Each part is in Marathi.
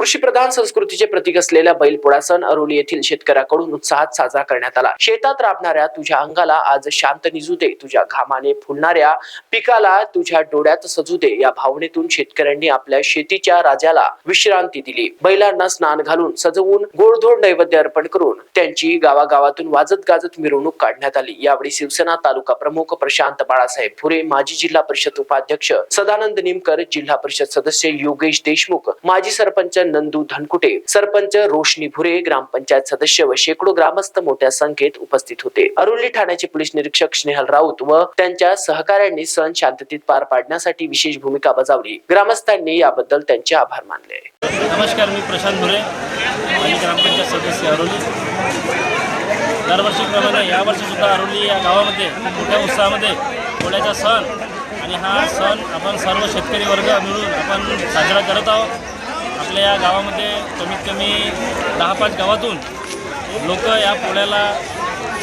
कृषी प्रधान संस्कृतीचे प्रतीक असलेल्या बैलपोळा सण अरोली येथील शेतकऱ्याकडून उत्साहात साजरा करण्यात आला. शेतात राबणाऱ्या तुझ्या अंगाला आज शांत निजू दे. तुझ्या घामाने फुलणाऱ्या पिकाला तुझ्या डोळ्यात सजू दे. या भावनेतून शेतकऱ्यांनी आपल्या शेतीच्या राजाला विश्रांती दिली. बैलांना स्नान घालून सजवून गोडधोड नैवेद्य अर्पण करून त्यांची गावागावातून वाजत गाजत मिरवणूक काढण्यात आली. यावेळी शिवसेना तालुका प्रमुख प्रशांत बाळासाहेब फुरे माजी जिल्हा परिषद उपाध्यक्ष सदानंद निमकर जिल्हा परिषद सदस्य योगेश देशमुख माजी सरपंच नंदू धनकुटे सरपंच रोशनी भुरे ग्रामपंचायत सदस्य व शेकडो ग्रामस्थ मोठ्या संख्येत उपस्थित होते. अरुली ठाण्याचे पोलीस निरीक्षक स्नेहल राऊत व त्यांच्या सहकाऱ्यांनी सण शांततेत पार पाडण्यासाठी विशेष भूमिका बजावली. ग्रामस्थांनी याबद्दल त्यांचे आभार मानले. नमस्कार मी प्रशांत भुरे माजी ग्रामपंचायत सदस्य अरोली दरवर्षीप्रमाणे यावर्षी सुद्धा अरोली या गावामध्ये मोठ्या उत्साहामध्ये पोळ्याचा सण आणि हा सण आपण सर्व शेतकरी वर्ग मिळून आपण साजरा करत आहोत. आपल्या या गावामध्ये कमीत कमी दहा पाच गावातून लोक या पोळ्याला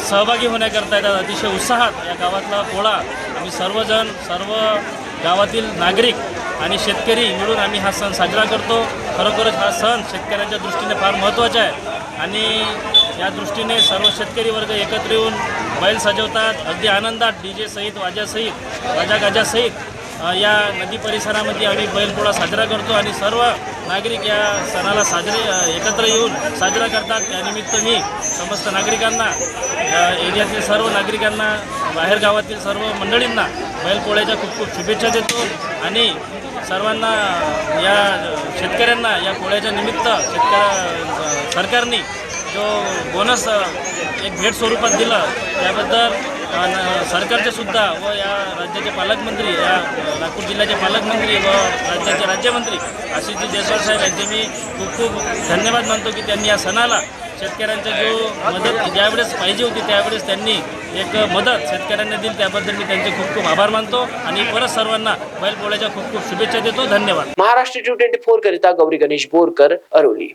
सहभागी होण्याकरता येतात. अतिशय उत्साहात या गावातला पोळा. आम्ही सर्वजण सर्व गावातील नागरिक आणि शेतकरी मिळून आम्ही हा सण साजरा करतो. खरोखरच हा सण शेतकऱ्यांच्या दृष्टीने फार महत्त्वाचा आहे. आणि या दृष्टीने सर्व शेतकरी वर्ग एकत्र येऊन बैल सजवतात. अगदी आनंदात डी जे सहित वाजासहित वाजा गाजासहित या नदी परिसरामध्ये आम्ही बैलपोळा साजरा करतो आणि सर्व नागरिक या सणाला साजरे एकत्र येऊन साजरा करतात. त्यानिमित्त मी समस्त नागरिकांना एरियातील सर्व नागरिकांना बाहेरगावातील सर्व मंडळींना बैलपोळ्याच्या खूप खूप शुभेच्छा देतो आणि सर्वांना या शेतकऱ्यांना या पोळ्याच्या निमित्त शेतकऱ्या सरकारने जो बोनस एक भेट स्वरूपात दिलं त्याबद्दल सरकारचे सुद्धा व या राज्याचे पालकमंत्री या नागपूर जिल्ह्याचे पालकमंत्री व राज्याचे राज्यमंत्री आशिषजी जयस्वाल साहेब यांचे मी खूप खूप धन्यवाद मानतो की त्यांनी या सणाला शेतकऱ्यांचा जो मदत ज्यावेळेस पाहिजे होती त्यावेळेस त्यांनी एक मदत शेतकऱ्यांना दिली. त्याबद्दल मी त्यांचे खूप खूप आभार मानतो आणि परत सर्वांना बैलपोळ्याच्या खूप खूप शुभेच्छा देतो. धन्यवाद. महाराष्ट्र टू ट्वेंटी फोर करिता गौरी गणेश बोरकर अरोली